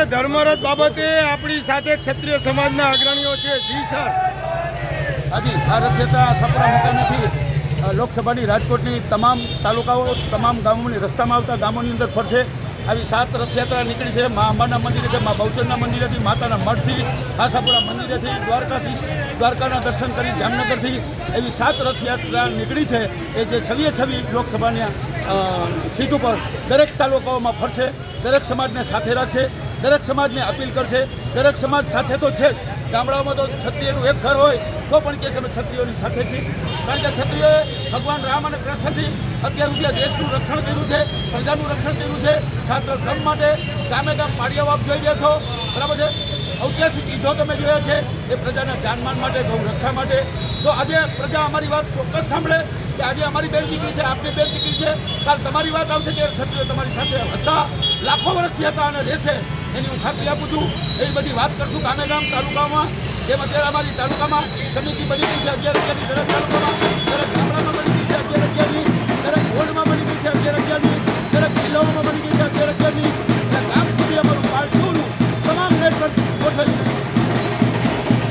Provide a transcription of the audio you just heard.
ધર્મરથ બાબતે આપણી સાથે ક્ષત્રિય સમાજના અગ્રણીઓ છે. જી, સર. હાજી, આ રથયાત્રા સપરા મુકામેથી લોકસભાની રાજકોટની તમામ તાલુકાઓ, તમામ ગામોની રસ્તામાં આવતા ગામોની અંદર ફરશે. આવી સાત રથયાત્રા નીકળી છે. મા અંબાના મંદિરેથી મા બહુચરના મંદિરેથી, માતાના મઠથી, આશાપુરા મંદિરેથી, દ્વારકાધીશ, દ્વારકાના દર્શન કરી જામનગરથી એવી સાત રથયાત્રા નીકળી છે. એ જે છવીએ છવી લોકસભાની સીટ ઉપર દરેક તાલુકાઓમાં ફરશે. દરેક સમાજને સાથે રાખશે. દરેક સમાજને અપીલ કરશે. દરેક સમાજ સાથે તો છે જ. ગામડાઓમાં તો ક્ષત્રિયનું એક ઘર હોય, તો પણ કે છે અમે ક્ષત્રિયોની સાથે છીએ. કારણ કે ક્ષત્રિયોએ ભગવાન રામ અને કૃષ્ણથી અત્યાર સુધી દેશનું રક્ષણ કર્યું છે, પ્રજાનું રક્ષણ કર્યું છે. છાત્ર ધર્મ માટે ગામે ગામ પાડિયા બાપ જોઈ રહ્યા છો. બરાબર છે? ઐતિહાસિક યુદ્ધો તમે જોયા છે. એ પ્રજાના જાનમાન માટે ગૌ રક્ષા માટે. તો આજે પ્રજા અમારી વાત ચોક્કસ સાંભળે. કે આજે અમારી બેન દીકરી છે, આપની બેન દીકરી છે. કાલ તમારી વાત આવશે કે ક્ષત્રિયો તમારી સાથે હતા. લાખો વર્ષથી હતા અને રહેશે. એની હું ખાતરી આપું છું. એવી બધી વાત કરશું ગામે ગામ તાલુકામાં. જેમ અત્યારે અમારી તાલુકામાં સમિતિ બની ગઈ છે, અગિયાર તાલુકામાં